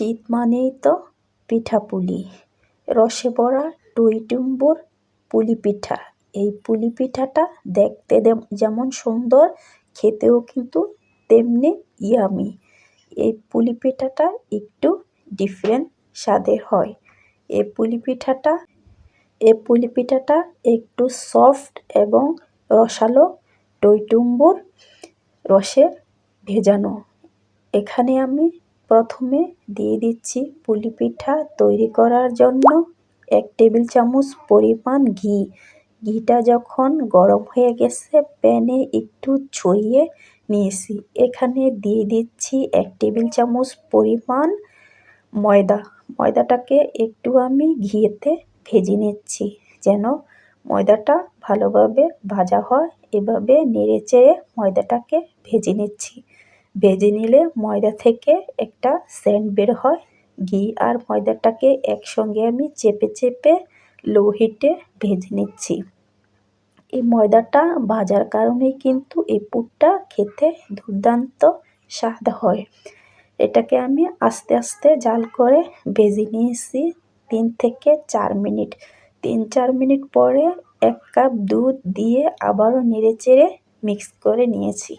শীত মানেই তো পিঠাপুলি রসে ভরা টইটুম্বুর পুলি পিঠা। এই পুলি পিঠাটা দেখতে যেমন সুন্দর, খেতেও কিন্তু তেমনি ইয়ামি এই পুলি পিঠাটা একটু ডিফারেন্ট স্বাদের হয়। এই পুলি পিঠাটা এই পুলি পিঠাটা একটু সফট এবং রসালো টইটুম্বুর রসে ভেজানো। এখানে আমি প্রথমে দিয়ে দিচ্ছি পুলি পিঠা তৈরি করার জন্য এক টেবিল চামচ পরিমাণ ঘি। ঘিটা যখন গরম হয়ে গেছে, প্যানে একটু ছড়িয়ে নিয়েছি। এখানে দিয়ে দিচ্ছি এক টেবিল চামচ পরিমাণ ময়দা। ময়দাটাকে একটু আমি ঘিয়েতে ভেজে নিচ্ছি যেন ময়দাটা ভালোভাবে ভাজা হয়। এভাবে নেড়ে চেড়ে ময়দাটাকে ভেজে নিচ্ছি। ভেজে নিলে ময়দা থেকে একটা সেন্ট বের হয়। ঘি আর ময়দাটাকে একসঙ্গে আমি চেপে চেপে লো হিটে ভেজে নিচ্ছি। এই ময়দাটা ভাজার কারণেই কিন্তু এই পুরটা খেতে দুর্দান্ত স্বাদ হয়। এটাকে আমি আস্তে আস্তে জাল করে ভেজে নিয়েছি তিন থেকে চার মিনিট। তিন চার মিনিট পরে এক কাপ দুধ দিয়ে আবারও নেড়ে চেড়ে মিক্স করে নিয়েছি।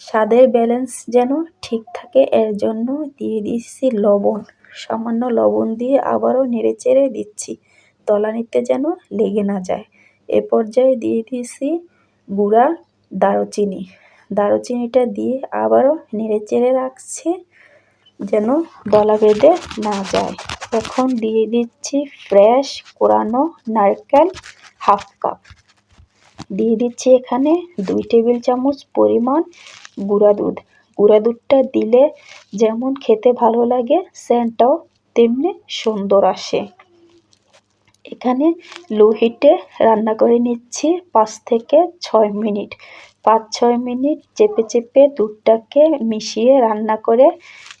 স্বাদের ব্যালেন্স যেন ঠিক থাকে, এর জন্য দিয়ে দিচ্ছি লবণ। সামান্য লবণ দিয়ে আবারও নেড়ে চেড়ে দিচ্ছি। তলানিতে যেন লেগে না যায়। এ পর্যায়ে দিয়ে দিয়েছি গুঁড়া দারুচিনি। দারুচিনিটা দিয়ে আবারও নেড়ে চেড়ে রাখছি যেন দলা বেঁধে না যায়। এখন দিয়ে দিচ্ছি ফ্রেশ কোরানো নারকেল হাফ কাপ। দিয়ে দিচ্ছি এখানে দুই টেবিল চামচ পরিমাণ গুঁড়া দুধ। গুঁড়া দুধটা দিলে যেমন খেতে ভালো লাগে সেন্টটাও তেমনি সুন্দর আসে। এখানে লো হিটে রান্না করে নিচ্ছি পাঁচ থেকে ছয় মিনিট। পাঁচ ছয় মিনিট চেপে চেপে দুধটাকে মিশিয়ে রান্না করে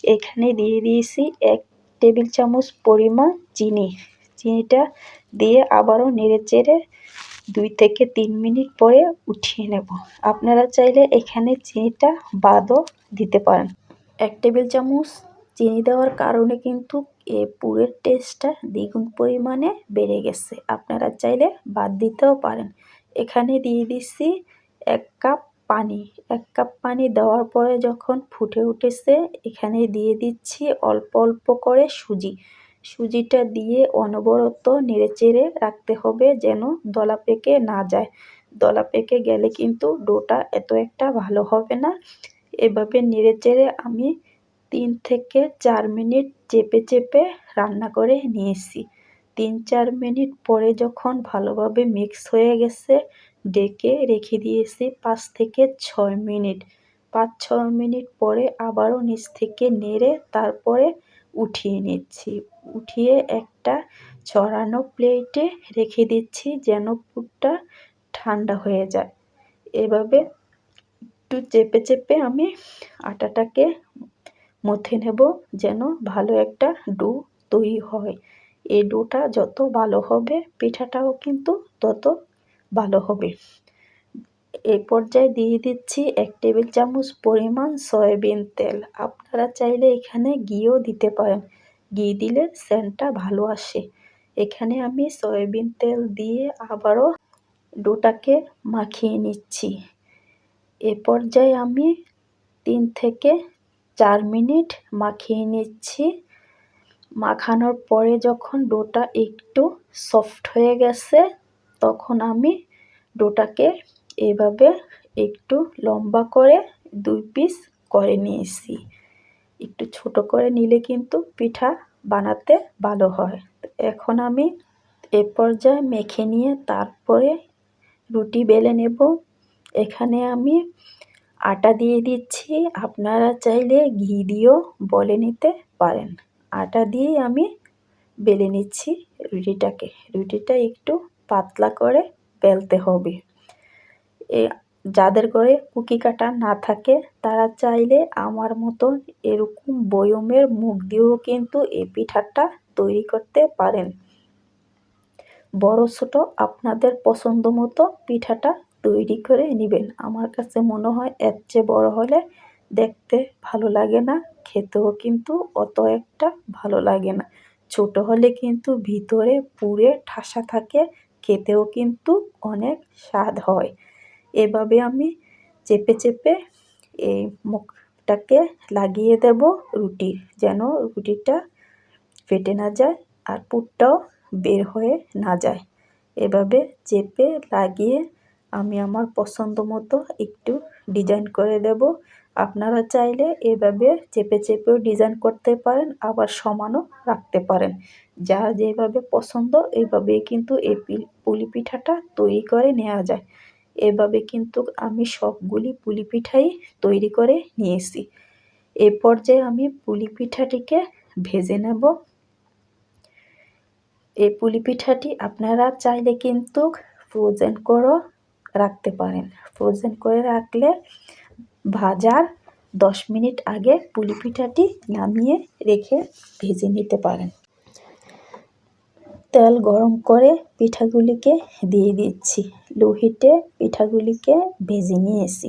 এখানে দিয়ে দিয়েছি এক টেবিল চামচ পরিমাণ চিনি। চিনিটা দিয়ে আবারও নেড়ে চেড়ে দুই থেকে তিন মিনিট পরে উঠিয়ে নেব। আপনারা চাইলে এখানে চিনিটা বাদও দিতে পারেন। এক টেবিল চামচ চিনি দেওয়ার কারণে কিন্তু এ পুরের টেস্টটা দ্বিগুণ পরিমাণে বেড়ে গেছে। আপনারা চাইলে বাদ দিতেও পারেন। এখানে দিয়ে দিচ্ছি এক কাপ পানি। এক কাপ পানি দেওয়ার পরে যখন ফুটে উঠেছে, এখানে দিয়ে দিচ্ছি অল্প অল্প করে সুজি। সুজিটা দিয়ে অনবরত নেড়েচেড়ে রাখতে হবে যেন দলা পেকে না যায়। দলা পেকে গেলে কিন্তু ডোটা এত একটা ভালো হবে না। এভাবে নেড়েচেড়ে আমি তিন থেকে চার মিনিট চেপে চেপে রান্না করে নিয়েছি। তিন চার মিনিট পরে যখন ভালোভাবে মিক্স হয়ে গেছে, ডেকে রেখে দিয়েছি পাঁচ থেকে ছয় মিনিট। পাঁচ ছয় মিনিট পরে আবারও নিচ থেকে নেড়ে তারপরে উঠিয়ে নিচ্ছি। উঠিয়ে একটা ছড়ানো প্লেটে রেখে দিচ্ছি যেন পুরটা ঠান্ডা হয়ে যায়। এভাবে একটু চেপে চেপে আমি আটাটাকে মথে নেব যেন ভালো একটা ডো তৈরি হয়। এই ডোটা যত ভালো হবে, পিঠাটাও কিন্তু তত ভালো হবে। এই পর্যায়ে দিয়ে দিচ্ছি এক টেবিল চামচ পরিমাণ সয়াবিন তেল। আপনারা চাইলে এখানে ঘিও দিতে পারেন। ঘি দিলে সেন্টটা ভালো আসে। এখানে আমি সয়াবিন তেল দিয়ে আবারও ডোটাকে মাখিয়ে নিচ্ছি। এ পর্যায়ে আমি তিন থেকে চার মিনিট মাখিয়ে নিচ্ছি। মাখানোর পরে যখন ডোটা একটু সফট হয়ে গেছে, তখন আমি ডোটাকে এভাবে একটু লম্বা করে দুই পিস করে নিয়েছি। একটু ছোট করে নিলে কিন্তু পিঠা বানাতে ভালো হয়। এখন আমি এ পর্যায়ে মেখে নিয়ে তারপরে রুটি বেলে নেব। এখানে আমি আটা দিয়ে দিচ্ছি। আপনারা চাইলে ঘি দিয়েও বলে নিতে পারেন। আটা দিয়ে আমি বেলে নিচ্ছি রুটিটাকে। রুটিটা একটু পাতলা করে বেলতে হবে। এ যাদের ঘরে কুকি কাটা না থাকে, তারা চাইলে আমার মতন এরকম বয়মের মুখ দিয়েও কিন্তু এই পিঠাটা তৈরি করতে পারেন। বড় ছোট আপনাদের পছন্দ মতো পিঠাটা তৈরি করে নেবেন। আমার কাছে মনে হয় এর চেয়ে বড় হলে দেখতে ভালো লাগে না, খেতেও কিন্তু অত একটা ভালো লাগে না। ছোট হলে কিন্তু ভিতরে পুড়ে ঠাসা থাকে, খেতেও কিন্তু অনেক স্বাদ হয়। এভাবে আমি চেপে চেপে এই মুখটাকে লাগিয়ে দেব রুটির যেন রুটিটা ফেটে না যায় আর পুরটাও বের হয়ে না যায়। এভাবে চেপে লাগিয়ে আমি আমার পছন্দ মতো একটু ডিজাইন করে দেব। আপনারা চাইলে এভাবে চেপে চেপেও ডিজাইন করতে পারেন, আবার সমানও রাখতে পারেন। যা যেভাবে পছন্দ এইভাবেই কিন্তু এই পুলি পিঠাটা তৈরি করে নেওয়া যায়। এভাবে কিন্তু আমি সবগুলি পুলি পিঠাই তৈরি করে নিয়েছি। এ পর্যায়ে আমি পুলি পিঠাটিকে ভেজে নেব। এই পুলি পিঠাটি আপনারা চাইলে কিন্তু ফ্রোজেন করেও রাখতে পারেন। ফ্রোজেন করে রাখলে ভাজার দশ মিনিট আগে পুলি পিঠাটি নামিয়ে রেখে ভেজে নিতে পারেন। তেল গরম করে পিঠাগুলিকে দিয়ে দিচ্ছি। লো হিটে পিঠাগুলিকে ভেজে নিয়েছি।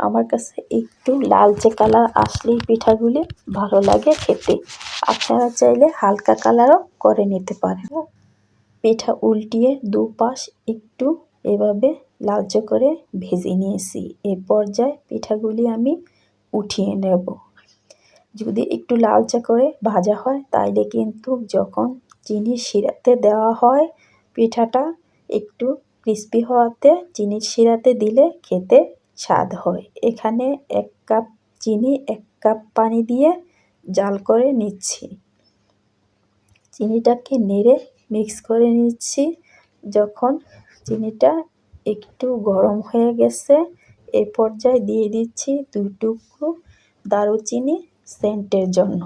আমার কাছে একটু লালচে কালার আসলেই পিঠাগুলি ভালো লাগে খেতে। আপনারা চাইলে হালকা কালারও করে নিতে পারেন। পিঠা উল্টিয়ে দুপাশ একটু এভাবে লালচে করে ভেজে নিয়েছি। এ পর্যায়ে পিঠাগুলি আমি উঠিয়ে নেব। যদি একটু লালচে করে ভাজা হয়, তাইলে কিন্তু যখন চিনি শিরাতে দেওয়া হয়। পিঠাটা একটু ক্রিস্পি হওয়াতে চিনির শিরাতে দিলে খেতে স্বাদ হয়। এখানে এক কাপ চিনি, এক কাপ পানি দিয়ে জাল করে নিচ্ছি। চিনিটাকে নেড়ে মিক্স করে নিচ্ছি। যখন চিনিটা একটু গরম হয়ে গেছে, এ পর্যায়ে দিয়ে দিচ্ছি দুই টুকরো দারুচিনি সেন্টের জন্য।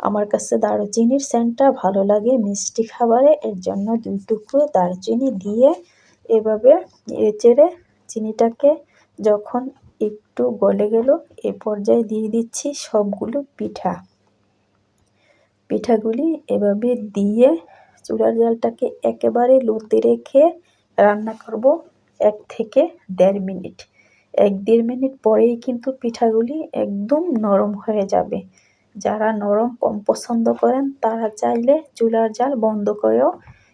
আমার কাছে দারুচিনির সেন্টটা ভালো লাগে। মিষ্টি খাবারে এর জন্য দুই টুকরো দারুচিনি দিয়ে এভাবে এচেড়ে চিনিটাকে যখন একটু গলে গেল, এ পর্যায়ে দিয়ে দিচ্ছি সবগুলো পিঠা। পিঠাগুলি এভাবে দিয়ে চুলার জালটাকে একেবারে লুতে রেখে রান্না করব এক থেকে দেড় মিনিট। এক দেড় মিনিট পরেই কিন্তু পিঠাগুলি একদম নরম হয়ে যাবে। যারা নরম কম পছন্দ করেন, তারা চাইলে চুলার জাল বন্ধ করেও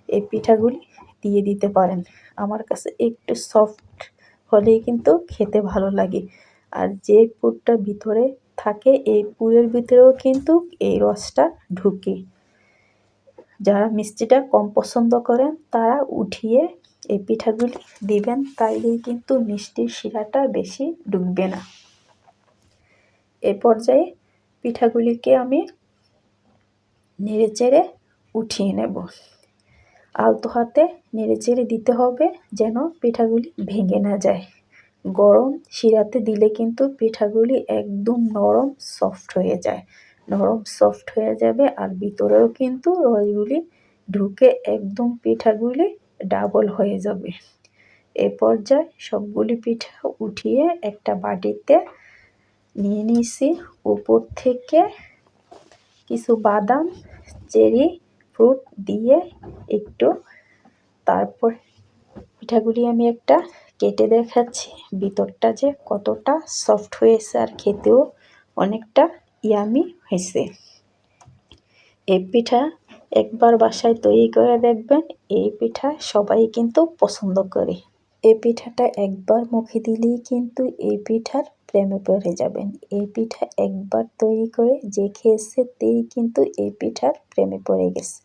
এই পিঠাগুলি দিয়ে দিতে পারেন। আমার কাছে একটু সফট হলেই কিন্তু খেতে ভালো লাগে। আর যে পুরটা ভিতরে থাকে, এই পুরের ভিতরেও কিন্তু এই রসটা ঢুকে। যারা মিষ্টিটা কম পছন্দ করেন, তারা উঠিয়ে এই পিঠাগুলি দিবেন, তাইলেই কিন্তু মিষ্টির শিরাটা বেশি ডুববে না। এ পর্যায়ে পিঠাগুলিকে আমি নেড়ে চেড়ে উঠিয়ে নেব। আলতো হাতে নেড়ে চেড়ে দিতে হবে যেন পিঠাগুলি ভেঙে না যায়। গরম শিরাতে দিলে কিন্তু পিঠাগুলি একদম নরম সফট হয়ে যায়। নরম সফট হয়ে যাবে আর ভিতরেও কিন্তু রসগুলি ঢুকে একদম পিঠাগুলি ডাবল হয়ে যাবে। এ পর্যায়ে সবগুলি পিঠা উঠিয়ে একটা বাটিতে নিয়ে নিয়েছি। উপর থেকে কিছু বাদাম, চেরি, ফ্রুট দিয়ে একটু। তারপর পিঠাগুলি আমি একটা কেটে দেখাচ্ছি। ভিতরটা যে কতটা সফট হয়েছে আর খেতেও অনেকটা ইয়ামি হয়েছে। এই পিঠা একবার বাসায় তৈরি করে দেখবেন, এই পিঠা সবাই কিন্তু পছন্দ করে। এই পিঠাটা একবার মুখে দিলেই কিন্তু এই পিঠার প্রেমে পড়ে যাবেন। এই পিঠা একবার তৈরি করে যে খেয়েছে, তেই কিন্তু এই পিঠার প্রেমে পড়ে গেছে।